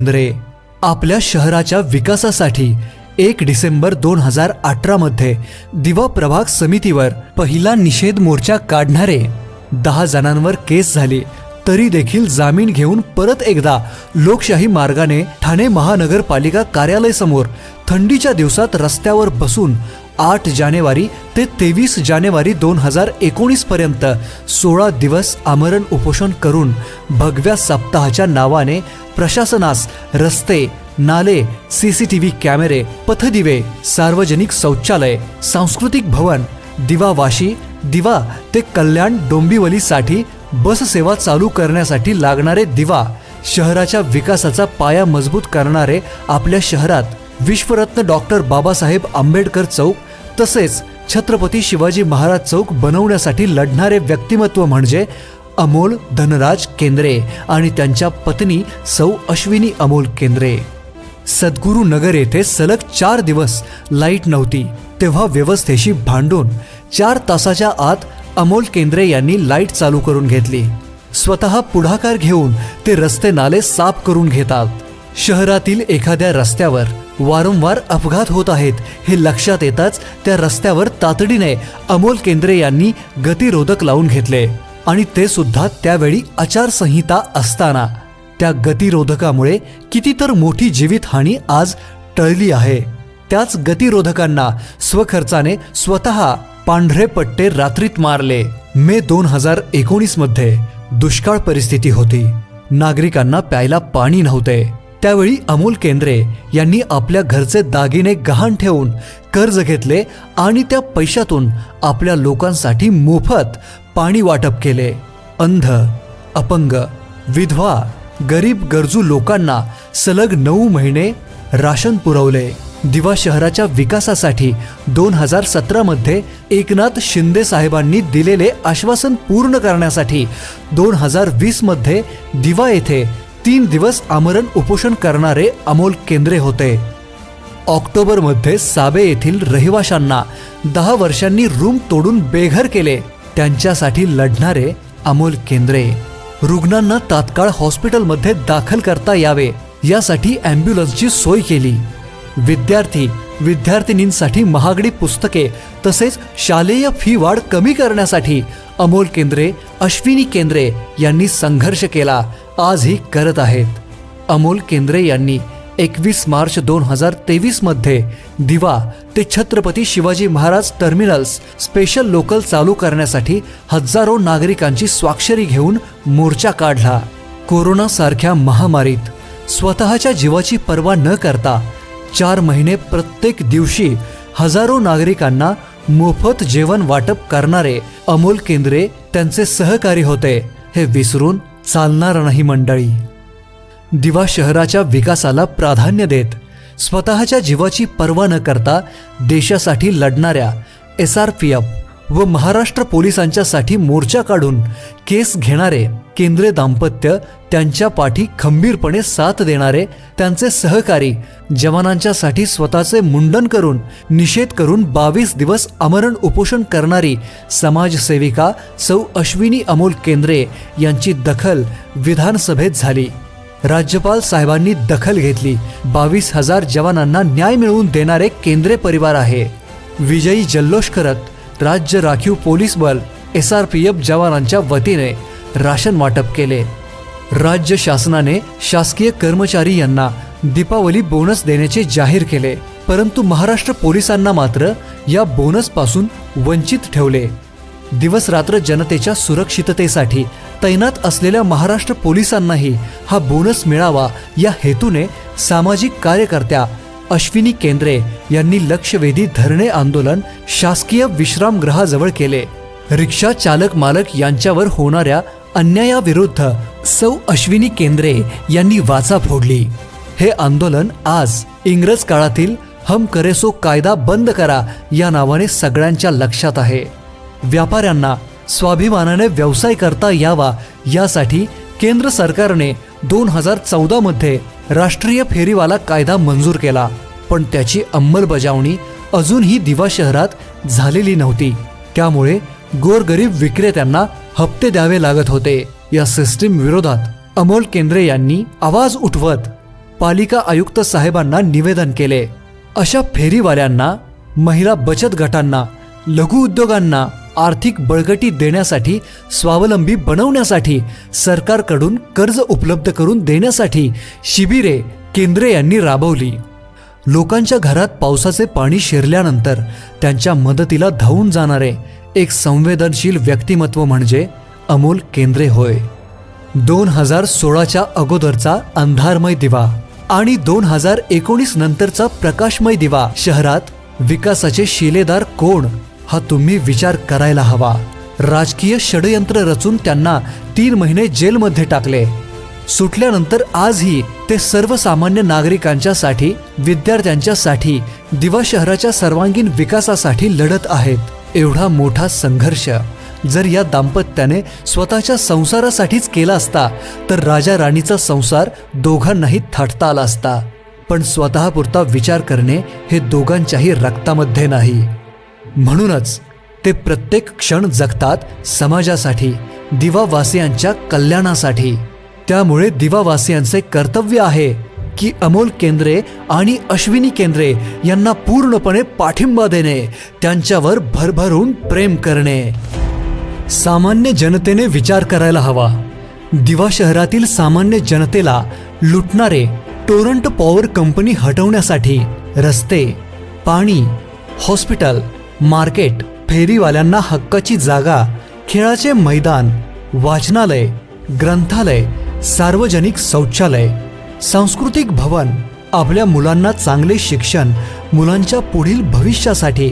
केंद्रे आपल्या शहराच्या विकासासाठी एक डिसेंबर दोन हजार अठरामध्ये दिवा प्रभाग समितीवर पहिला निषेध मोर्चा काढणारे. दहा जणांवर केस झाली तरी देखील जामीन घेऊन परत एकदा लोकशाही मार्गाने ठाणे महानगरपालिका कार्यालय समोर थंडीच्या दिवसात रस्त्यावर बसून आठ जानेवारी ते तेवीस जानेवारी दोन हजार एकोणीसपर्यंत सोळा दिवस आमरण उपोषण करून भगव्या सप्ताहाच्या नावाने प्रशासनास रस्ते नाले सी सी टी व्ही कॅमेरे पथदिवे सार्वजनिक शौचालय सांस्कृतिक भवन दिवा वाशी दिवा ते कल्याण डोंबिवलीसाठी बस सेवा चालू करण्यासाठी लागणारे दिवा शहराच्या विकासाचा पाया मजबूत करणारे आपल्या शहरात विश्वरत्न डॉक्टर बाबासाहेब आंबेडकर चौक तसेच छत्रपती शिवाजी महाराज चौक बनवण्यासाठी लढणारे व्यक्तिमत्व म्हणजे अमोल धनराज केंद्रे आणि त्यांच्या पत्नी सौ अश्विनी अमोल केंद्रे. सद्गुरू नगर येथे सलग चार दिवस लाइट नव्हती तेव्हा व्यवस्थेशी भांडून चार तासाच्या आत अमोल केंद्रे यांनी लाइट चालू करून घेतली. स्वतः पुढाकार घेऊन ते रस्ते नाले साफ करून घेतात. शहरातील एखाद्या रस्त्यावर वारंवार अपघात होत आहेत हे लक्षात येताच त्या रस्त्यावर तातडीने अमोल केंद्रे यांनी गतिरोधक लावून घेतले. आणि ते सुद्धा त्यावेळी आचारसंहिता असताना. त्या गतिरोधकामुळे किती तर मोठी जीवितहानी आज टळली आहे. त्याच गतिरोधकांना स्वखर्चाने स्वतः पांढरे पट्टे रात्रीत मारले. मे दोन हजार एकोणीसमध्ये दुष्काळ परिस्थिती होती. नागरिकांना प्यायला पाणी नव्हते. त्यावेळी अमोल केंद्रे यांनी आपल्या घरचे दागिने गहाण ठेवून कर्ज घेतले आणि त्या पैशातून आपल्या लोकांसाठी मोफत पाणी वाटप केले. अंध अपंग विधवा गरीब गरजू लोकांना सलग नऊ महिने राशन पुरवले. दिवा शहराच्या विकासासाठी दोन हजार सतरामध्ये एकनाथ शिंदे साहेबांनी दिलेले आश्वासन पूर्ण करण्यासाठी दोन हजार वीसमध्ये दिवा येथे तीन दिवस आमरण उपोषण करणारे अमोल केंद्रे होते. ऑक्टोबरमध्ये साबे येथील रहिवाशांना दहा वर्षांनी रूम तोडून बेघर केले. त्यांच्यासाठी लढणारे अमोल केंद्रे. रुग्णांना तात्काळ हॉस्पिटलमध्ये दाखल करता यावे. यासाठी ॲम्ब्युलन्सची सोय केली. विद्यार्थी विद्यार्थिनींसाठी महागडी पुस्तके तसेच शालेय फी वाढ कमी करण्यासाठी अमोल केंद्रे अश्विनी केंद्रे यांनी संघर्ष केला. आजही करत आहेत. अमोल केंद्रे यांनी एकवीस मार्च दोन हजार तेवीसमध्ये दिवा ते Chhatrapati Shivaji Maharaj terminals special local चालू करण्यासाठी हजारो नागरिकांची स्वाक्षरी घेऊन मोर्चा काढला. कोरोनासारख्या महामारीत स्वतःच्या जीवाची पर्वा न करता चार महिने प्रत्येक दिवशी हजारो नागरिकांना मोफत जेवण वाटप करणारे अमोल केंद्रे त्यांचे सहकारी होते. हे विसरून चालणार नाही मंडळी. दिवा शहराच्या विकासाला प्राधान्य देत स्वतःच्या जीवाची पर्वा न करता देशासाठी लढणाऱ्या एस आर पी एफ व महाराष्ट्र पोलिसांच्यासाठी मोर्चा काढून केस घेणारे केंद्रे दाम्पत्य त्यांच्या पाठी खंबीरपणे साथ देणारे त्यांचे सहकारी जवानांच्यासाठी स्वतःचे मुंडन करून निषेध करून बावीस दिवस आमरण उपोषण करणारी समाजसेविका सौ अश्विनी अमोल केंद्रे यांची दखल विधानसभेत झाली. राज्यपाल साहेबांनी दखल घेतली. बावीस हजार जवानांना न्याय मिळवून देणारे केंद्रे परिवार आहे. विजयी जल्लोष करत राज्य राखीव पोलीस बल एस आर पी एफ जवानांच्या वतीने राशन वाटप केले. राज्य शासनाने शासकीय कर्मचारी यांना दीपावली बोनस देण्याचे जाहीर केले परंतु महाराष्ट्र पोलिसांना मात्र या बोनसपासून वंचित ठेवले. दिवस रात्र जनतेच्या सुरक्षिततेसाठी तैनात असलेल्या महाराष्ट्र पोलिसांनाही हा बोनस मिळावा या हेतूने सामाजिक कार्यकर्त्या अश्विनी केंद्रे यांनी लक्षवेधी धरणे आंदोलन शासकीय विश्रामगृहाजवळ केले. रिक्षा चालक मालक यांच्यावर होणाऱ्या अन्यायाविरुद्ध सौ अश्विनी केंद्रे यांनी वाचा फोडली. हे आंदोलन आज इंग्रज काळातील हम करेसो कायदा बंद करा या नावाने सगळ्यांच्या लक्षात आहे. व्यापाऱ्यांना स्वाभिमानाने व्यवसाय करता यावा यासाठी केंद्र सरकारने दोन हजार चौदामध्ये राष्ट्रीय फेरीवाला कायदा मंजूर केला पण त्याची अंमलबजावणी अजूनही दिवा शहरात झालेली नव्हती. त्यामुळे गोरगरीब विक्रेत्यांना हप्ते द्यावे लागत होते. या सिस्टीम विरोधात अमोल केंद्रे यांनी आवाज उठवत पालिका आयुक्त साहेबांना निवेदन केले. अशा फेरीवाल्यांना महिला बचत गटांना लघु उद्योगांना आर्थिक बळकटी देण्यासाठी स्वावलंबी बनवण्यासाठी सरकारकडून कर्ज उपलब्ध करून देण्यासाठी शिबिरे केंद्रे यांनी राबवली. लोकांच्या घरात पावसाचे पाणी शिरल्यानंतर त्यांच्या मदतीला धावून जाणारे एक संवेदनशील व्यक्तिमत्व म्हणजे अमोल केंद्रे होय. दोन हजार सोळाच्या अगोदरचा अंधारमय दिवा आणि दोन हजार एकोणीस नंतरचा प्रकाशमय दिवा शहरात विकासाचे शिलेदार कोण हा तुम्ही विचार करायला हवा. राजकीय षडयंत्र रचून त्यांना तीन महिने जेलमध्ये टाकले. सुटल्यानंतर आजही ते सर्वसामान्य नागरिकांच्यासाठी विद्यार्थ्यांच्यासाठी दिवा शहराच्या सर्वांगीण विकासासाठी लढत आहेत. एवढा मोठा संघर्ष. जर या दाम्पत्याने स्वतःच्या संसारासाठीच केला असता तर राजा राणीचा संसार दोघांनाही थाटता आला असता. पण स्वतःपुरता विचार करणे हे दोघांच्याही रक्तामध्ये नाही. म्हणूनच ते प्रत्येक क्षण जगतात समाजासाठी दिवावासियांच्या कल्याणासाठी. त्यामुळे दिवावासियांचे कर्तव्य आहे की अमोल केंद्रे आणि अश्विनी केंद्रे यांना पूर्णपणे पाठिंबा देणे त्यांच्यावर भरभरून प्रेम करणे. सामान्य जनतेने विचार करायला हवा. दिवा शहरातील सामान्य जनतेला लुटणारे टोरंट पॉवर कंपनी हटवण्यासाठी रस्ते पाणी हॉस्पिटल मार्केट फेरीवाल्यांना हक्काची जागा खेळाचे मैदान वाचनालय ग्रंथालय सार्वजनिक शौचालय सांस्कृतिक भवन आपल्या मुलांना चांगले शिक्षण मुलांच्या पुढील भविष्यासाठी.